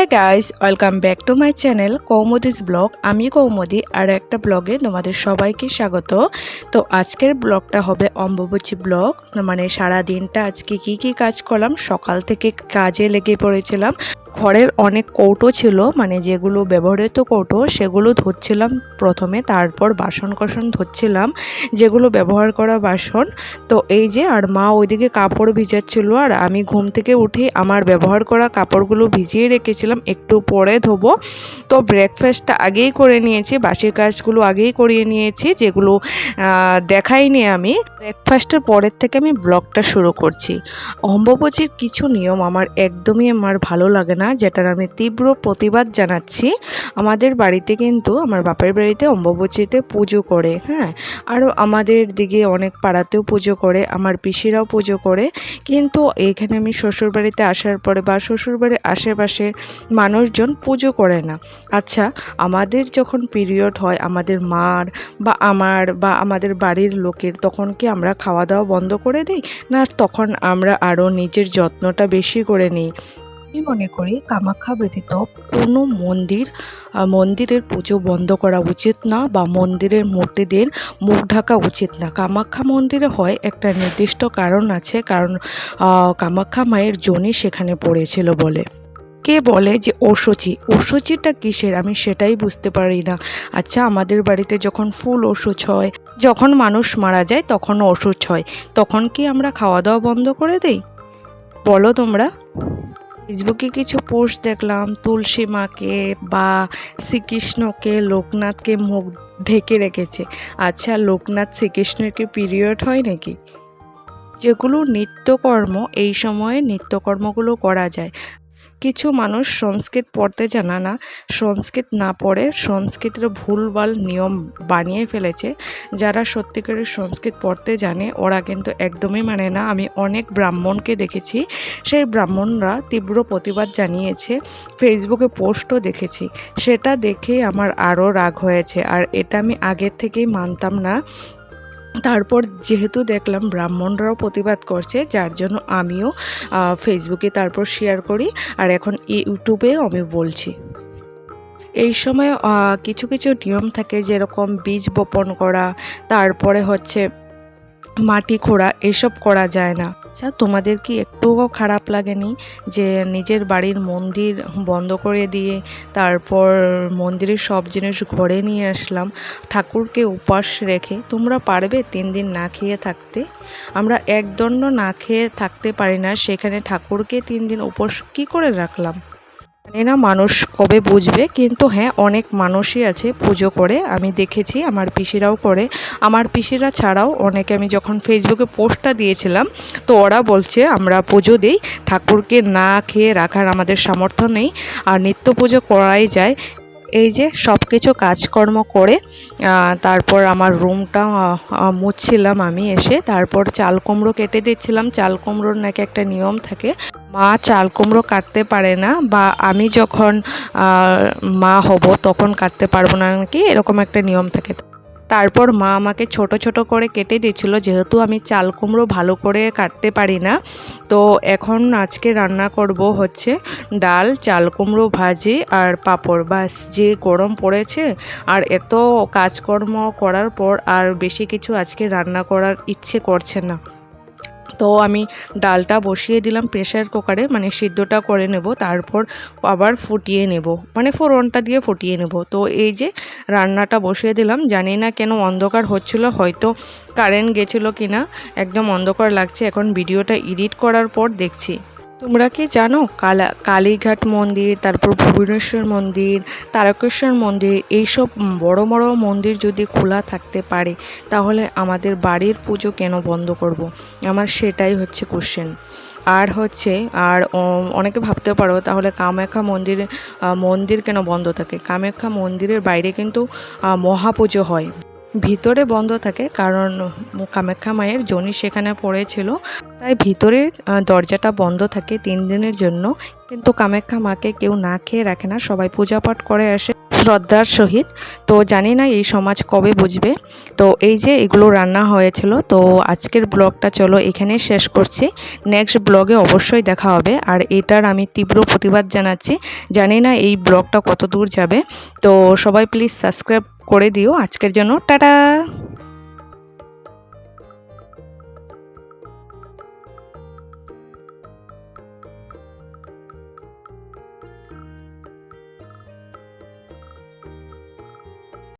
হ্যাঁ guys welcome back to my channel Kaumudi's vlog আমি কৌমদি আর একটা ব্লগে তোমাদের সবাইকে স্বাগত। তো আজকের ব্লগটা হবে অম্বুবচী ব্লগ মানে সারা দিনটা আজকে কি কি কাজ করলাম, সকাল থেকে কাজে লেগে পড়েছিলাম। ঘরের অনেক কৌটো ছিল মানে যেগুলো ব্যবহৃত কৌটো, সেগুলো ধুচ্ছিলাম প্রথমে, তারপর বাসন কোসন ধুচ্ছিলাম, যেগুলো ব্যবহার করা বাসন। তো এই যে, আর মা ওইদিকে কাপড় ভিজাচ্ছিল, আর আমি ঘুম থেকে উঠে আমার ব্যবহার করা কাপড়গুলো ভিজিয়ে রেখেছিলাম, একটু পরে ধোবো। তো ব্রেকফাস্টটা আগেই করে নিয়েছি, বাসি কাজগুলো আগেই করিয়ে নিয়েছি, যেগুলো দেখাইনি আমি। ব্রেকফাস্টের পরের থেকে আমি ব্লগটা শুরু করছি। অম্বুবচীর কিছু নিয়ম আমার একদমই আমার ভালো লাগে না যেটার আমি তীব্র প্রতিবাদ জানাচ্ছি। আমাদের বাড়িতে কিন্তু, আমার বাপের বাড়িতে অম্বুবচীতে পুজো করে হ্যাঁ? আরও আমাদের দিকে অনেক পাড়াতেও পুজো করে, আমার পিসিরাও পুজো করে। কিন্তু এখানে আমি শ্বশুরবাড়িতে আসার পরে বা শ্বশুরবাড়ির আশেপাশে মানুষজন পুজো করে না। আচ্ছা আমাদের যখন পিরিয়ড হয়, আমাদের মার বা আমার বা আমাদের বাড়ির লোকের, তখন কি আমরা খাওয়া দাওয়া বন্ধ করে দিই? না, তখন আমরা আরও নিজের যত্নটা বেশি করে নিই। আমি মনে করি কামাখ্যা ব্যতীত কোনো মন্দির মন্দিরের পুজো বন্ধ করা উচিত না বা মন্দিরের মূর্তিদের মুখ ঢাকা উচিত না। কামাখ্যা মন্দিরে হয় একটা নির্দিষ্ট কারণ আছে, কারণ কামাখ্যা মায়ের জনি সেখানে পড়েছিল বলে। কে বলে যে অসুচি? অসুচিটা কিসের? আমি সেটাই বুঝতে পারি না। আচ্ছা আমাদের বাড়িতে যখন ফুল অসুচ হয়, যখন মানুষ মারা যায় তখন অসুচ হয়। তখন কি আমরা খাওয়া দাওয়া বন্ধ করে দেই? বলো তোমরা। ফেসবুকে কিছু পোস্ট দেখলাম, তুলসী মাকে বা শ্রীকৃষ্ণকে, লোকনাথকে মুখ ঢেকে রেখেছে। আচ্ছা লোকনাথ শ্রীকৃষ্ণের কি পিরিয়ড হয় নাকি? যেগুলো নিত্যকর্ম, এই সময়ে নিত্যকর্মগুলো করা যায়। কিছু মানুষ সংস্কৃত পড়তে জানা না। সংস্কৃত না পড়ে সংস্কৃতের ভুলভাল নিয়ম বানিয়ে ফেলেছে। যারা সত্যিকারের সংস্কৃত পড়তে জানে, ওরা কিন্তু একদমই মানে না। আমি অনেক ব্রাহ্মণকে দেখেছি, সেই ব্রাহ্মণরা তীব্র প্রতিবাদ জানিয়েছে, ফেসবুকে পোস্টও দেখেছি। সেটা দেখে আমার আরও রাগ হয়েছে, আর এটা আমি আগের থেকেই মানতাম না। তারপর যেহেতু দেখলাম ব্রাহ্মণরাও প্রতিবাদ করছে, যার জন্য আমিও ফেসবুকে তারপর শেয়ার করি আর এখন ইউটিউবেও আমি বলছি। এই সময় কিছু কিছু নিয়ম থাকে যেরকম বীজ বপন করা, তারপরে হচ্ছে মাটি খোঁড়া এসব করা যায় না। আচ্ছা তোমাদের কি একটুও খারাপ লাগেনি যে নিজের বাড়ির মন্দির বন্ধ করে দিয়ে তারপর মন্দিরের সব জিনিস ঘরে নিয়ে আসলাম, ঠাকুরকে উপাস রেখে? তোমরা পারবে তিন দিন না খেয়ে থাকতে? আমরা একদণ্ড না খেয়ে থাকতে পারি না, সেখানে ঠাকুরকে তিন দিন উপোস কী করে রাখলাম? জানি না মানুষ কবে বুঝবে, কিন্তু হ্যাঁ অনেক মানুষই আছে পুজো করে। আমি দেখেছি, আমার পিসিরাও করে। আমার পিসিরা ছাড়াও অনেকে আমি যখন ফেসবুকে পোস্টটা দিয়েছিলাম, তো ওরা বলছে, আমরা পুজো দিই। ঠাকুরকে না খেয়ে রাখার আমাদের সামর্থ্য নেই। আর নিত্য পুজো করাই যায়। এই যে সব কিছু কাজকর্ম করে তারপর আমার রুমটা মুছছিলাম আমি এসে। তারপর চাল কুমড়ো কেটে দিচ্ছিলাম। চাল কুমড়োর নাকি একটা নিয়ম থাকে, মা চাল কুমড়ো কাটতে পারে না বা আমি যখন মা হব তখন কাটতে পারব না নাকি, এরকম একটা নিয়ম থাকে। তারপর মা আমাকে ছোট ছোট করে কেটে দিয়েছিল, যেহেতু আমি চাল কুমড়ো ভালো করে কাটতে পারি না। তো এখন আজকে রান্না করব হচ্ছে ডাল, চাল কুমড়ো ভাজি আর পাঁপড়। বাস, যে গরম পড়েছে আর এত কাজকর্ম করার পর আর বেশি কিছু আজকে রান্না করার ইচ্ছে করছে না। তো আমি ডালটা বসিয়ে দিলাম প্রেশার কুকারে মানে সিদ্ধটা করে নেব, তারপর আবার ফুটিয়ে নেব মানে ফোরনটা দিয়ে ফুটিয়ে নেব। তো এই যে রান্নাটা বসিয়ে দিলাম, জানি না কেন অন্ধকার হচ্ছিল, হয়তো কারেন্ট গেছিল কি না একদম অন্ধকার লাগছে, এখন ভিডিওটা এডিট করার পর দেখছি। তোমরা কি জানো? কালা, কালীঘাট মন্দির, তারপর ভুবনেশ্বর মন্দির, তারকেশ্বর মন্দির, এইসব বড় বড় মন্দির যদি খোলা থাকতে পারে, তাহলে আমাদের বাড়ির পুজো কেন বন্ধ করব। আমার সেটাই হচ্ছে কোশ্চেন আর হচ্ছে, আর অনেকে ভাবতে পারো, তাহলে কামাখ্যা মন্দিরে মন্দির কেন বন্ধ থাকে? কামাখ্যা মন্দিরের বাইরে কিন্তু মহাপুজো হয়। ভিতরে বন্ধ থাকে, কারণ কামাখ্যা মায়ের জনি সেখানে পড়েছিল। তাই ভিতরের দরজাটা বন্ধ থাকে তিন দিনের জন্য। কিন্তু কামাখ্যা মাকে কেউ না খেয়ে রাখে না, সবাই পূজা পাঠ করে আসে শ্রদ্ধার সহিত। তো জানি না এই সমাজ কবে বুঝবে। তো এই যে এগুলো রান্না হয়েছিল, তো আজকের ব্লগটা চলো এখানে শেষ করছি। নেক্সট ব্লগে অবশ্যই দেখা হবে। আর এটার আমি তীব্র প্রতিবাদ জানাচ্ছি। জানি না এই ব্লগটা কত দূর যাবে। তো সবাই প্লিজ সাবস্ক্রাইব করে দিও। আজকের জন্য টাটা!